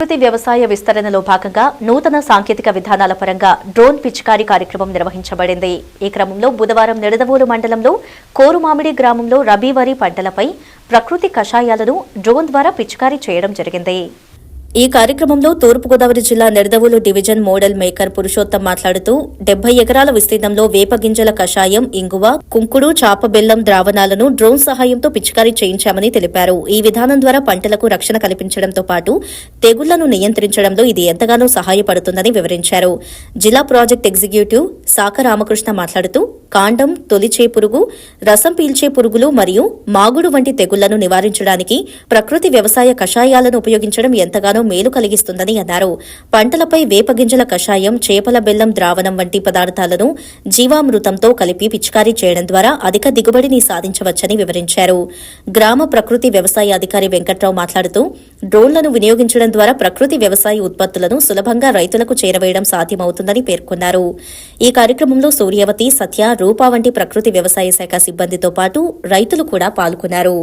ప్రకృతి వ్యవసాయ విస్తరణలో భాగంగా నూతన సాంకేతిక విధానాల పరంగా డ్రోన్ పిచికారీ కార్యక్రమం నిర్వహించబడింది. ఈ క్రమంలో బుధవారం నిడదవోలు మండలంలో కోరుమామిడి గ్రామంలో రబీ వరి పంటలపై ప్రకృతి కషాయాలను డ్రోన్ ద్వారా పిచికారీ చేయడం జరిగింది. ఈ కార్యక్రమంలో తూర్పుగోదావరి జిల్లా Nidadavolu division model maker Purushottam మాట్లాడుతూ డెబ్బై ఎకరాల విస్తీర్ణంలో వేపగింజల కషాయం ఇంగువ కుంకుడు చాప బెల్లం ద్రావణాలను డ్రోన్ సహాయంతో పిచికారీ చేయించామని తెలిపారు. ఈ విధానం ద్వారా పంటలకు రక్షణ కల్పించడంతో పాటు తెగుళ్ళను నియంత్రించడంలో ఇది ఎంతగానో సహాయపడుతుందని వివరించారు. జిల్లా ప్రాజెక్ట్ ఎగ్జిక్యూటివ్ సాక రామకృష్ణ మాట్లాడుతూ కాండం తొలిచే పురుగు రసం పీల్చే పురుగులు మరియు మాగుడు వంటి తెగుళ్ళను నివారించడానికి ప్రకృతి వ్యవసాయ కషాయాలను ఉపయోగించడం ఎంతగానో మేలు కలిగిస్తుందని అన్నారు. పంటలపై వేపగింజల కషాయం చేపల బెల్లం ద్రావణం వంటి పదార్థాలను జీవామృతంతో కలిపి పిచికారీ చేయడం ద్వారా అధిక దిగుబడిని సాధించవచ్చని వివరించారు. గ్రామ ప్రకృతి వ్యవసాయ అధికారి వెంకట్రావు మాట్లాడుతూ డ్రోన్లను వినియోగించడం ద్వారా ప్రకృతి వ్యవసాయ ఉత్పత్తులను సులభంగా రైతులకు చేరవేయడం సాధ్యమవుతుందని పేర్కొన్నారు. ఈ కార్యక్రమంలో సూర్యవతి సత్య రూపా వంటి ప్రకృతి వ్యవసాయ శాఖ సిబ్బందితో పాటు రైతులు కూడా పాల్గొన్నారు.